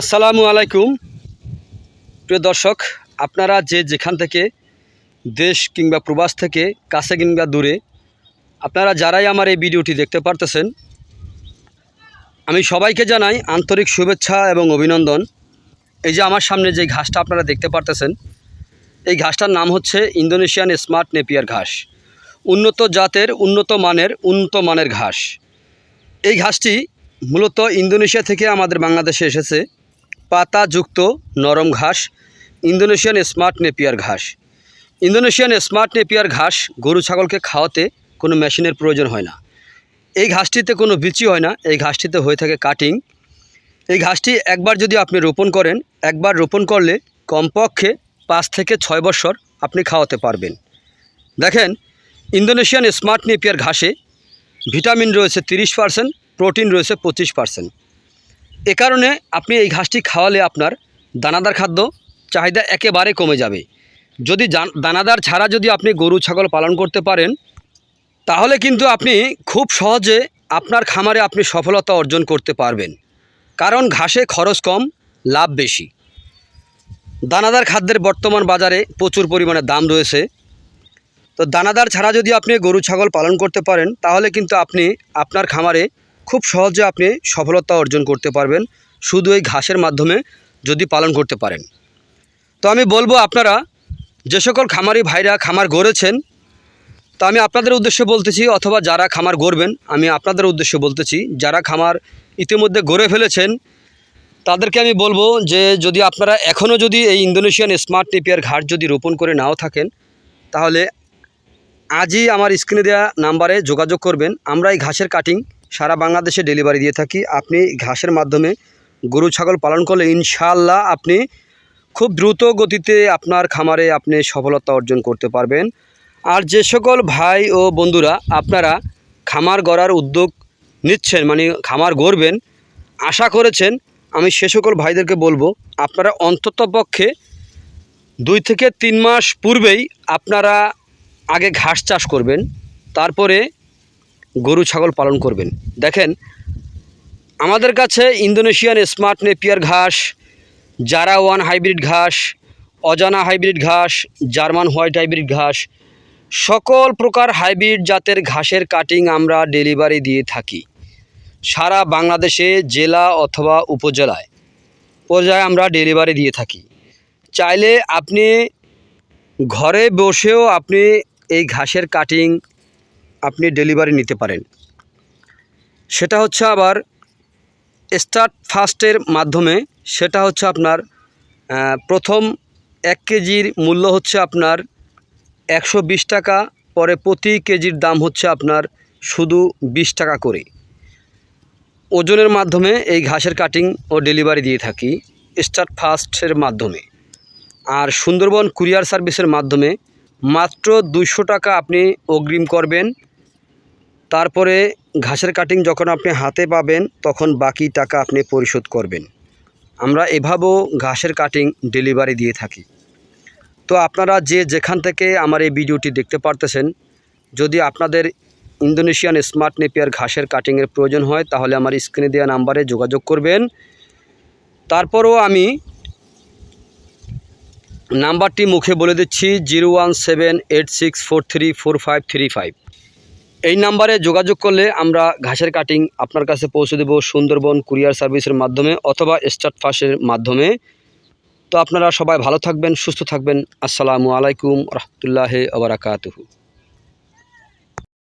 আসসালামু আলাইকুম। প্রিয় দর্শক, আপনারা যে যেখান থেকে দেশ কিংবা প্রবাস থেকে কাছে কিংবা দূরে, আপনারা যারাই আমার এই ভিডিওটি দেখতে পারতেছেন, আমি সবাইকে জানাই আন্তরিক শুভেচ্ছা এবং অভিনন্দন। এই যে আমার সামনে যে ঘাসটা আপনারা দেখতে পারতেছেন, এই ঘাসটার নাম হচ্ছে ইন্দোনেশিয়ান স্মার্ট নেপিয়ার ঘাস। উন্নত জাতের, উন্নত মানের উন্নত মানের ঘাস। এই ঘাসটি মূলত ইন্দোনেশিয়া থেকে আমাদের বাংলাদেশে এসেছে। পাতাযুক্ত নরম ঘাস, ইন্দোনেশিয়ান স্মার্ট নেপিয়ার ঘাস। ইন্দোনেশিয়ান স্মার্ট নেপিয়ার ঘাস গরু ছাগলকে খাওয়াতে কোনো মেশিনের প্রয়োজন হয় না। এই ঘাসটিতে কোনো বিচি হয় না, এই ঘাসটিতে হয়ে থাকে কাটিং। এই ঘাসটি একবার যদি আপনি রোপণ করেন, একবার রোপণ করলে কমপক্ষে পাঁচ থেকে ছয় বছর আপনি খাওয়াতে পারবেন। দেখেন, ইন্দোনেশিয়ান স্মার্ট নেপিয়ার ঘাসে ভিটামিন রয়েছে তিরিশ পার্সেন্ট, প্রোটিন রয়েছে পঁচিশ পার্সেন্ট। এ কারণে আপনি এই ঘাসটি খাওয়ালে আপনার দানাদার খাদ্য চাহিদা একেবারে কমে যাবে। যদি দানাদার ছাড়া যদি আপনি গরু, ছাগল পালন করতে পারেন, তাহলে কিন্তু আপনি খুব সহজে আপনার খামারে আপনি সফলতা অর্জন করতে পারবেন। কারণ ঘাসে খরচ কম, লাভ বেশি। দানাদার খাদ্যের বর্তমান বাজারে প্রচুর পরিমাণে দাম রয়েছে। তো দানাদার ছাড়া যদি আপনি গরু, ছাগল পালন করতে পারেন, তাহলে কিন্তু আপনি আপনার খামারে খুব সহজে আপনি সফলতা অর্জন করতে পারবেন শুধু এই ঘাসের মাধ্যমে যদি পালন করতে পারেন। তো আমি বলব আপনারা, যে সকল খামারি ভাইরা খামার গড়েছেন, তো আমি আপনাদের উদ্দেশ্যে বলতেছি, অথবা যারা খামার গড়বেন, আমি আপনাদের উদ্দেশ্যে বলতেছি, যারা খামার ইতিমধ্যে গড়ে ফেলেছেন, তাদেরকে আমি বলব যে যদি আপনারা এখনও যদি এই ইন্দোনেশিয়ান স্মার্ট নেপিয়ার ঘাট যদি রোপণ করে নাও থাকেন, তাহলে আজই আমার স্ক্রিনে দেওয়া নাম্বারে যোগাযোগ করবেন। আমরা এই ঘাসের কাটিং সারা বাংলাদেশে ডেলিভারি দিয়ে থাকি। আপনি ঘাসের মাধ্যমে গরু, ছাগল পালন করলে ইনশাল্লাহ আপনি খুব দ্রুত গতিতে আপনার খামারে আপনি সফলতা অর্জন করতে পারবেন। আর যে সকল ভাই ও বন্ধুরা, আপনারা খামার গড়ার উদ্যোগ নিচ্ছেন মানে খামার গড়বেন, আশা করেছেন, আমি সে সকল ভাইদেরকে বলব, আপনারা অন্ততপক্ষে দুই থেকে তিন মাস পূর্বেই আপনারা আগে ঘাস চাষ করবেন, তারপরে গরু, ছাগল পালন করবেন। দেখেন, আমাদের কাছে ইন্দোনেশিয়ান স্মার্ট নেপিয়ার ঘাস, জারা ওয়ান হাইব্রিড ঘাস, অজানা হাইব্রিড ঘাস, জার্মান হোয়াইট হাইব্রিড ঘাস, সকল প্রকার হাইব্রিড জাতের ঘাসের কাটিং আমরা ডেলিভারি দিয়ে থাকি। সারা বাংলাদেশে, জেলা অথবা উপজেলায়। পর্যায়ে আমরা ডেলিভারি দিয়ে থাকি। চাইলে আপনি ঘরে বসেও আপনি এই ঘাসের কাটিং ডেলিভারি নিতে পারেন। সেটা হচ্ছে আবার স্টার্ট ফার্স্টের মাধ্যমে, সেটা হচ্ছে আপনার প্রথম এক কেজির মূল্য হচ্ছে আপনার একশো বিশ টাকা, পরে প্রতি কেজির দাম হচ্ছে আপনার শুধু বিশ টাকা করে। ওজনের মাধ্যমে এই ঘাসের কাটিং ও ডেলিভারি দিয়ে থাকি স্টার্ট ফার্স্টের মাধ্যমে। আর সুন্দরবন কুরিয়ার সার্ভিসের মাধ্যমে মাত্র দুশো টাকা আপনি অগ্রিম করবেন তারপরে ঘাসের কাটিং যখন আপনি হাতে পাবেন, তখন বাকি টাকা আপনি পরিশোধ করবেন। আমরা এভাবেও ঘাসের কাটিং ডেলিভারি দিয়ে থাকি। তো আপনারা যে যেখান থেকে আমার এই ভিডিওটি দেখতে পারতেছেন, যদি আপনাদের ইন্দোনেশিয়ান স্মার্ট নেপিয়ার ঘাসের কাটিংয়ের প্রয়োজন হয়, তাহলে আমার স্ক্রিনে দেওয়া নাম্বারে যোগাযোগ করবেন। তারপরও আমি নাম্বারটি মুখে বলে দিচ্ছি, zero one seven eight six four three four five three five. এই নাম্বারে যোগাযোগ করলে আমরা ঘাসের কাটিং আপনার কাছে পৌঁছে দেব সুন্দরবন কুরিয়ার সার্ভিসের মাধ্যমে অথবা স্টার্ট ফাঁসের মাধ্যমে। তো আপনারা সবাই ভালো থাকবেন, সুস্থ থাকবেন। আসসালামু আলাইকুম, রহমতুল্লাহ আবরাকাতহু